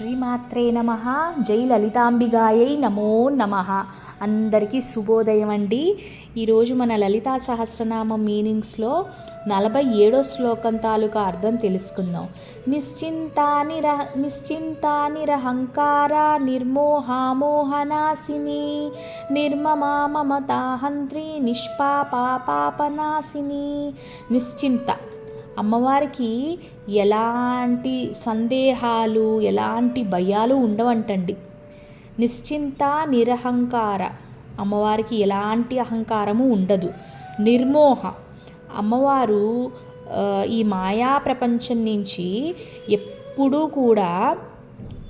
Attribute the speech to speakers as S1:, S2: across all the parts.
S1: శ్రీమాత్రే నమ. జై లలితాంబిగాయై నమో నమ. అందరికీ శుభోదయం అండి. ఈరోజు మన లలితా సహస్రనామం మీనింగ్స్లో నలభై ఏడో శ్లోకం తాలూకా అర్థం తెలుసుకుందాం. నిశ్చింత నిర నిశ్చింత నిరహంకార నిర్మోహామోహనాశిని నిర్మమా మమతాహంత్రి నిష్పాపాపనాశిని నిశ్చింత అమ్మవారికి ఎలాంటి సందేహాలు ఎలాంటి భయాలు ఉండవంటండి. నిశ్చింత నిరహంకార. అమ్మవారికి ఎలాంటి అహంకారము ఉండదు. నిర్మోహ. అమ్మవారు ఈ మాయా ప్రపంచం నుంచి ఎప్పుడూ కూడా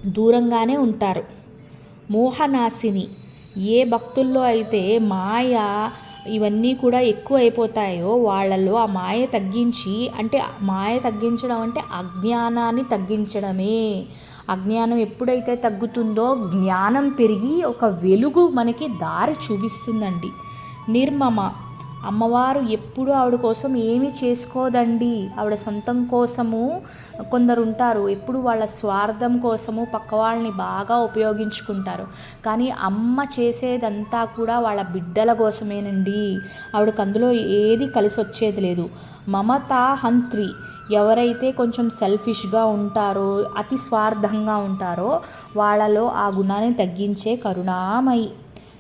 S1: దూరంగానే ఉంటారు. మోహనాశిని ఏ భక్తుల్లో అయితే మాయ ఇవన్నీ కూడా ఎక్కువ అయిపోతాయో వాళ్ళల్లో ఆ మాయ తగ్గించి అంటే మాయ తగ్గించడం అంటే అజ్ఞానాన్ని తగ్గించడమే. అజ్ఞానం ఎప్పుడైతే తగ్గుతుందో జ్ఞానం పెరిగి ఒక వెలుగు మనకి దారి చూపిస్తుందండి. నిర్మమ అమ్మవారు ఎప్పుడు ఆవిడ కోసం ఏమి చేసుకోదండి. ఆవిడ సొంతం కోసము కొందరు ఉంటారు ఎప్పుడు వాళ్ళ స్వార్థం కోసము పక్క వాళ్ళని బాగా ఉపయోగించుకుంటారు. కానీ అమ్మ చేసేదంతా కూడా వాళ్ళ బిడ్డల కోసమేనండి. ఆవిడకి అందులో ఏది కలిసి వచ్చేది లేదు. మమతా హంత్రి ఎవరైతే కొంచెం సెల్ఫిష్గా ఉంటారో అతి స్వార్థంగా ఉంటారో వాళ్ళలో ఆ గుణాన్ని తగ్గించే కరుణామయి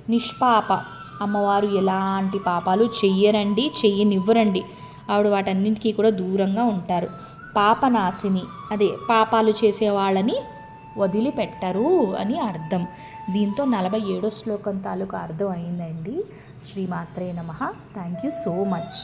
S1: నిష్పాప అమ్మవారు ఎలాంటి పాపాలు చెయ్యరండి చెయ్యనివ్వరండి. ఆవిడ వాటన్నింటికీ కూడా దూరంగా ఉంటారు. పాపనాశిని అదే పాపాలు చేసే వాళ్ళని వదిలిపెట్టరు అని అర్థం. దీంతో నలభై ఏడో శ్లోకం తాలూకు అర్థం అయిందండి. శ్రీమాత్రే నమ. Thank you so much.